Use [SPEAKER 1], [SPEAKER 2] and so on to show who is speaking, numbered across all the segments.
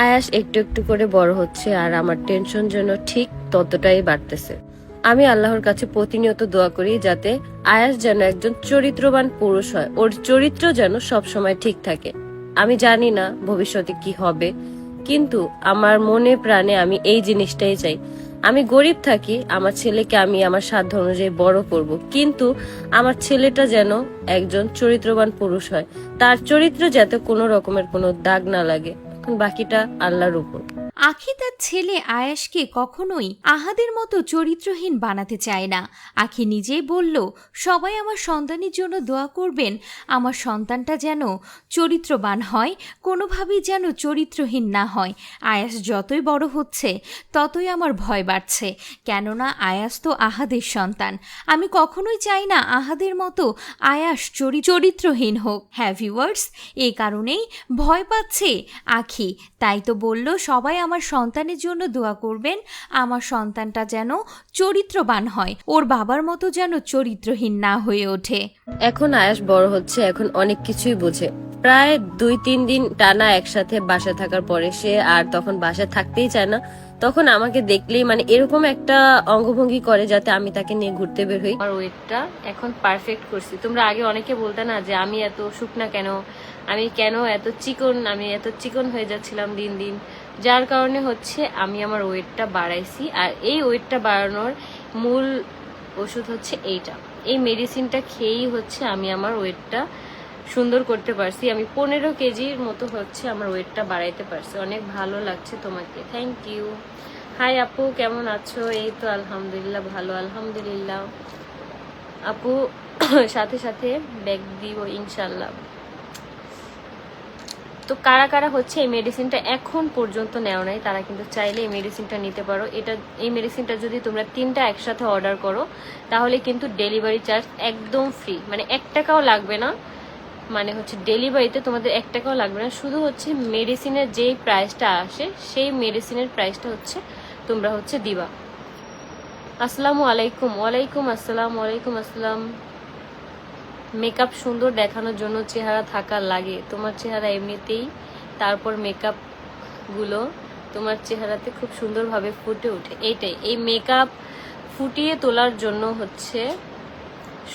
[SPEAKER 1] আয়াস একটু একটু করে বড় হচ্ছে আর আমার টেনশন যেন ঠিক ততটাই বাড়তেছে। আমি আল্লাহর কাছে প্রতিনিয়ত দোয়া করি যাতে আয়াস যেন একজন চরিত্রবান পুরুষ হয়, ওর চরিত্র যেন সবসময় ঠিক থাকে। আমি জানি না ভবিষ্যতে কি হবে, কিন্তু আমার মনে প্রাণে আমি এই জিনিসটাই চাই। আমি গরিব থাকি, আমার ছেলেকে আমি আমার সাধ্য অনুযায়ী বড় করব, কিন্তু আমার ছেলেটা যেন একজন চরিত্রবান পুরুষ হয়, তার চরিত্র যাতে কোনো রকমের কোনো দাগ না লাগে। বাকিটা আল্লাহর উপর।
[SPEAKER 2] আখি তার ছেলে আয়াসকে কখনোই আহাদের মতো চরিত্রহীন বানাতে চায় না। আখি নিজেই বলল, সবাই আমার সন্তানের জন্য দোয়া করবেন। আমার সন্তানটা যেন চরিত্রবান হয়, কোনোভাবেই যেন চরিত্রহীন না হয়। আয়াস যতই বড় হচ্ছে, ততই আমার ভয় বাড়ছে। কেননা আয়াস তো আহাদের সন্তান। আমি কখনোই চাই না আহাদের মতো আয়াস চরি, চরিত্রহীন হোক। হ্যাঁ ভিউয়ার্স, এই কারণেই ভয় পাচ্ছে আখি। তাই তো বলল, সবাই আমার সন্তানের জন্য দোয়া করবেন। আমার সন্তানটা যেন চরিত্রবান হয়। ওর বাবার মতো যেন চরিত্রহীন না হয়ে ওঠে।
[SPEAKER 1] এখন আয়াস বড় হচ্ছে এখন অনেক কিছুই বোঝে। প্রায় দুই তিন দিন টানা একসাথে বাসা থাকার পরে সে আর তখন বাসা থাকতেই চায় না। তখন আমাকে দেখলেই মানে এরকম একটা অঙ্গভঙ্গি করে যাতে আমি তাকে নিয়ে ঘুরতে বের হই। আমার ওয়েটটা এখন পারফেক্ট করছি। তোমরা আগে অনেকে বলতে না যে আমি এত শুকনা কেন? আমি কেন এত চিকন? আমি এত চিকন হয়ে যাচ্ছিলাম দিন দিন। যার কারণে হচ্ছে আমি আমার ওয়েটটা বাড়াইছি, আর এই ওয়েটটা বাড়ানোর মূল ওষুধ হচ্ছে এইটা। এই মেডিসিনটা খেয়েই হচ্ছে আমি আমার ওয়েটটা সুন্দর করতে পারছি। আমি পনেরো কেজির মতো হচ্ছে আমার ওয়েটটা বাড়াইতে পারছি। অনেক ভালো লাগছে তোমাকে। থ্যাংক ইউ হাই আপু, কেমন আছো? এই তো আলহামদুলিল্লাহ, ভালো, আলহামদুলিল্লাহ। আপু, সাথে সাথে ব্যাগ দিব ইনশাল্লাহ তো কারা কারা হচ্ছে এই মেডিসিনটা এখন পর্যন্ত নেওয়া নাই, তারা কিন্তু চাইলে এই মেডিসিনটা নিতে পারো। এটা, এই মেডিসিনটা যদি তোমরা তিনটা একসাথে অর্ডার করো, তাহলে কিন্তু ডেলিভারি চার্জ একদম ফ্রি মানে এক টাকাও লাগবে না। মানে হচ্ছে ডেলিভারিতে তোমাদের এক টাকাও লাগবে না। শুধু হচ্ছে মেডিসিনের যেই প্রাইসটা আসে, সেই মেডিসিনের প্রাইসটা হচ্ছে তোমরা হচ্ছে দিবা। আসসালামু আলাইকুম। ওয়ালাইকুম আসসালাম। ওয়ালাইকুম আসসালাম। মেকআপ সুন্দর দেখানোর জন্য চেহারা থাকা লাগে। তোমার চেহারা এমনিতেই, তারপর মেকআপগুলো তোমার চেহারাতে খুব সুন্দরভাবে ফুটে ওঠে। এইটাই, এই মেকআপ ফুটিয়ে তোলার জন্য হচ্ছে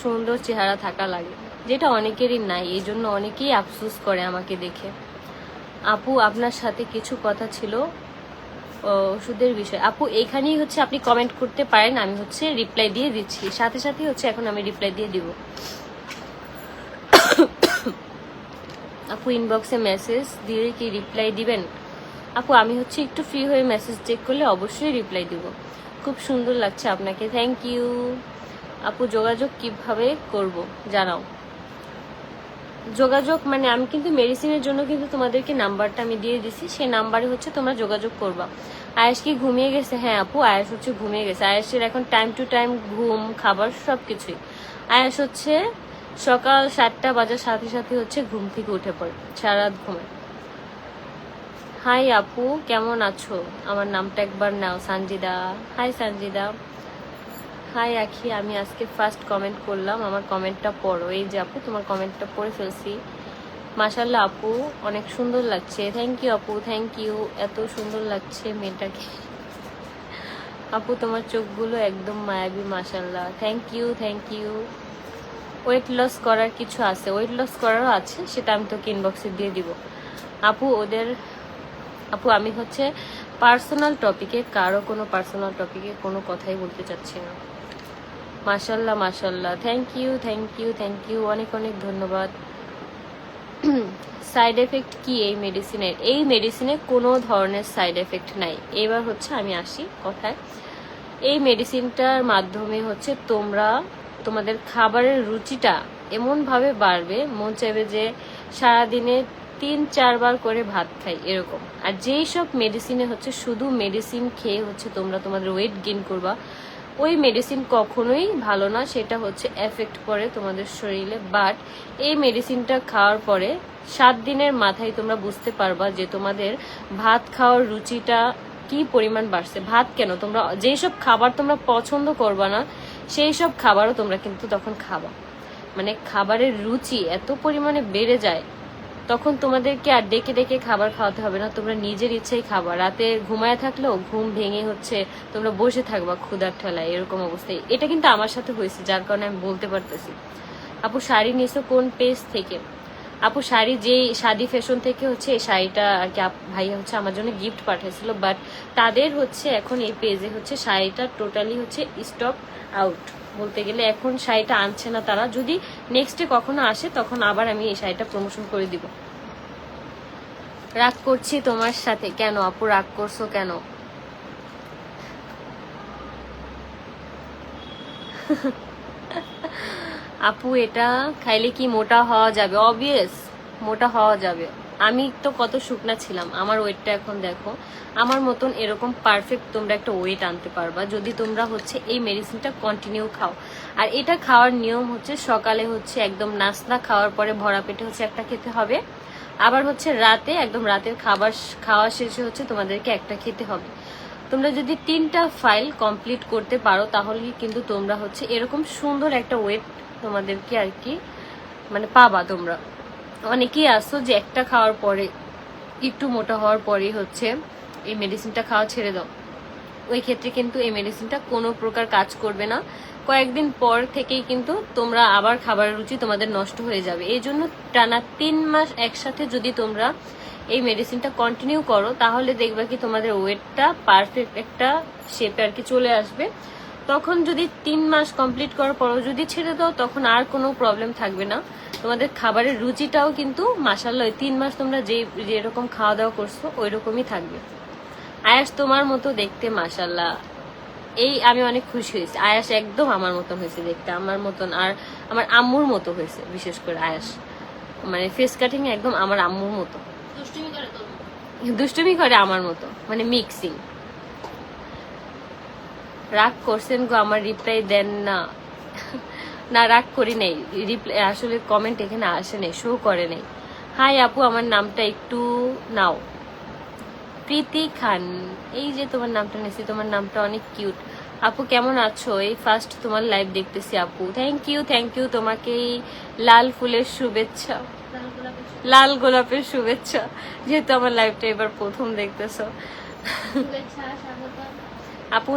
[SPEAKER 1] সুন্দর চেহারা থাকা লাগে। যেটা অনেকেরই নাই এই জন্য অনেকেই আফসোস করে আমাকে দেখে। আপু, আপনার সাথে কিছু কথা ছিল ওষুধের বিষয়। আপু এখানেই হচ্ছে আপনি কমেন্ট করতে পারেন, আমি হচ্ছে রিপ্লাই দিয়ে দিচ্ছি। সাথে সাথে হচ্ছে এখন আমি রিপ্লাই দিয়ে দিব। আপু ইনবক্সে মেসেজ দিয়ে কি রিপ্লাই দিবেন? আপু, আমি হচ্ছে একটু ফ্রি হয়ে মেসেজ চেক করলে অবশ্যই রিপ্লাই দিব। খুব সুন্দর লাগছে আপনাকে। থ্যাংক ইউ আপু, যোগাযোগ কীভাবে করব? জানাও। যোগাযোগ মানে আমি কিন্তু মেডিসিনের জন্য কিন্তু তোমাদেরকে নাম্বারটা আমি দিয়ে দিছি। সেই নাম্বারে হচ্ছে তোমরা যোগাযোগ করবা। আয়েশ কি ঘুমিয়ে গেছে? হ্যাঁ আপু, আয়েশ হচ্ছে ঘুমিয়ে গেছে। আয়েশের এখন টাইম টু টাইম ঘুম, খাবার সব কিছুই আয়েশ হচ্ছে সকাল সাতটা বাজার সাথে সাথে হচ্ছে ঘুম থেকে উঠে পড়ে সারা ঘুমায় হাই আপু, কেমন আছো? আমার নামটা একবার নাও, সানজিদা। হাই সানজিদা। হাই আখি, আমি আজকে ফার্স্ট কমেন্ট করলাম, আমার কমেন্টটা পড়ো। এই যে আপু, তোমার কমেন্টটা পড়ে ফেলছি। মাশাল্লাহ আপু, অনেক সুন্দর লাগছে। থ্যাংক ইউ আপু থ্যাংক ইউ এত সুন্দর লাগছে মেয়েটাকে। আপু, তোমার চোখগুলো একদম মায়াবী মাশাল্লাহ thank you thank you weight loss করার কিছু আছে ওয়েট লস করারও আছে, সেটা আমি তোকে ইনবক্সে দিয়ে দিব। আপু, ওদের, আপু, আমি হচ্ছে পার্সোনাল টপিকে কারও কোনো পার্সোনাল টপিকে কোনো কথাই বলতে চাচ্ছি না। মাশাল্লাহ মাশাল্লাহ। Thank you thank you thank you অনেক অনেক ধন্যবাদ। সাইড এফেক্ট কি এই মেডিসিনের এই মেডিসিনে কোনো ধরনের সাইড এফেক্ট নাই। এবার হচ্ছে আমি আসি কথায়। এই মেডিসিনটার মাধ্যমে হচ্ছে তোমরা তোমাদের খাবারের রুচিটা এমনভাবে বাড়বে, মন চাইবে যে সারাদিনে তিন, চারবার করে ভাত খাই, এরকম। আর যেই সব মেডিসিনে হচ্ছে, শুধু মেডিসিন খেয়ে হচ্ছে তোমরা তোমাদের ওয়েট গেইন করবা, ওই মেডিসিন কখনোই ভালো না, সেটা হচ্ছে এফেক্ট করে তোমাদের শরীরে। বাট এই মেডিসিনটা খাওয়ার পরে সাত দিনের মাথায় তোমরা বুঝতে পারবা যে তোমাদের ভাত খাওয়ার রুচিটা কি পরিমাণ বাড়ছে। ভাত কেন? তোমরা যেই সব খাবার তোমরা পছন্দ করবা না সেই সব খাবারও তোমরা কিন্তু তখন খাবা। মানে খাবারের রুচি এত পরিমাণে বেড়ে যায়, তখন তোমাদেরকে আর ডেকে ডেকে খাবার খাওয়াতে হবে না। তোমরা নিজের ইচ্ছেই খাবার রাতে ঘুমায় থাকলেও ঘুম ভেঙে হচ্ছে তোমরা বসে থাকবা ক্ষুদার ঠেলায়, এরকম অবস্থায়। এটা কিন্তু আমার সাথে হয়েছে, যার কারণে আমি বলতে পারতেছি। আপু, শাড়ি নিয়েছো কোন পেজ থেকে? আপু, শাড়ি যেই শাদি ফ্যাশন থেকে হচ্ছে এই শাড়িটা আর কি ভাইয়া হচ্ছে আমার জন্য গিফট পাঠিয়েছিল বাট তাদের হচ্ছে এখন এই পেজে হচ্ছে শাড়িটা টোটালি হচ্ছে স্টক আউট বলতে গেলে এখন শাড়িটা আনছে না তারা। যদি নেক্সটে কখনো আসে, তখন আবার আমি এই শাড়িটা প্রমোশন করে দিব। রাগ করছি তোমার সাথে। কেন আপু, রাগ করছ কেন? আপু, এটা খাইলে কি মোটা হওয়া যাবে? অবভিয়াস মোটা হওয়া যাবে। আমি তো কত শুকনা ছিলাম, আমার ওয়েটটা এখন দেখো। আমার মতন এরকম পারফেক্ট তোমরা একটা ওয়েট আনতে পারবা, যদি তোমরা হচ্ছে এই মেডিসিনটা কন্টিনিউ খাও। আর এটা খাওয়ার নিয়ম হচ্ছে সকালে হচ্ছে একদম নাস্তা খাওয়ার পরে ভরা পেটে হচ্ছে একটা খেতে হবে। আবার হচ্ছে রাতে, একদম রাতের খাবার খাওয়া শেষে হচ্ছে তোমাদেরকে একটা খেতে হবে। তোমরা যদি তিনটা ফাইল কমপ্লিট করতে পারো, তাহলে কিন্তু তোমরা হচ্ছে এরকম সুন্দর একটা ওয়েট তোমাদেরকে আর কি মানে পাবা তোমরা। অনেকেই আসো যে একটা খাওয়ার পরে, একটু মোটা হওয়ার পরেই হচ্ছে এই মেডিসিনটা খাওয়া ছেড়ে দাও। ওই ক্ষেত্রে কিন্তু এই মেডিসিনটা কোনো প্রকার কাজ করবে না। কয়েকদিন পর থেকেই কিন্তু তোমরা আবার খাবার রুচি তোমাদের নষ্ট হয়ে যাবে। এই জন্য টানা তিন মাস একসাথে যদি তোমরা এই মেডিসিনটা কন্টিনিউ করো, তাহলে দেখবে কি তোমাদের ওয়েটটা পারফেক্ট একটা শেপে আর কি চলে আসবে। তখন যদি তিন মাস কমপ্লিট করার পরও যদি ছেড়ে দাও তখন আর কোনো প্রবলেম থাকবে না। তোমাদের খাবারের রুচিটাও কিন্তু মাসাল্লাহ ওই তিন মাস তোমরা যে যেরকম খাওয়া দাওয়া করছ ওই রকমই থাকবে। আয়াস তোমার মতো দেখতে মাসাল্লাহ এই আমি অনেক খুশি হয়েছি। আয়াস একদম আমার মতন হয়েছে দেখতে। আমার মতন আর আমার আম্মুর মতো হয়েছে বিশেষ করে আয়াস। মানে ফেস কাটিং একদম আমার আম্মুর মতো।
[SPEAKER 3] দুষ্টুমি করে মতো।
[SPEAKER 1] দুষ্টুমি করে আমার মতো। মানে মিক্সিং রাগ করছেন গো আমার রিপ্লাই দেন না। না রাগ করি নাই। রিপ্লাই আসলে কমেন্ট এখানে আসে নাই শো করে নাই। হাই আপু আমার নামটা একটু নাও। প্রীতি খান এই যে তোমার নামটা নিয়েছি তোমার নামটা অনেক কিউট আপু কেমন আছো? এই ফার্স্ট তোমার লাইভ দেখতেছি আপু। থ্যাংক ইউ থ্যাংক ইউ তোমাকে এই লাল ফুলের শুভেচ্ছা।
[SPEAKER 3] লাল গোলাপের
[SPEAKER 1] শুভেচ্ছা। যেহেতু আমার লাইভটা এবার প্রথম দেখতেছো। আপু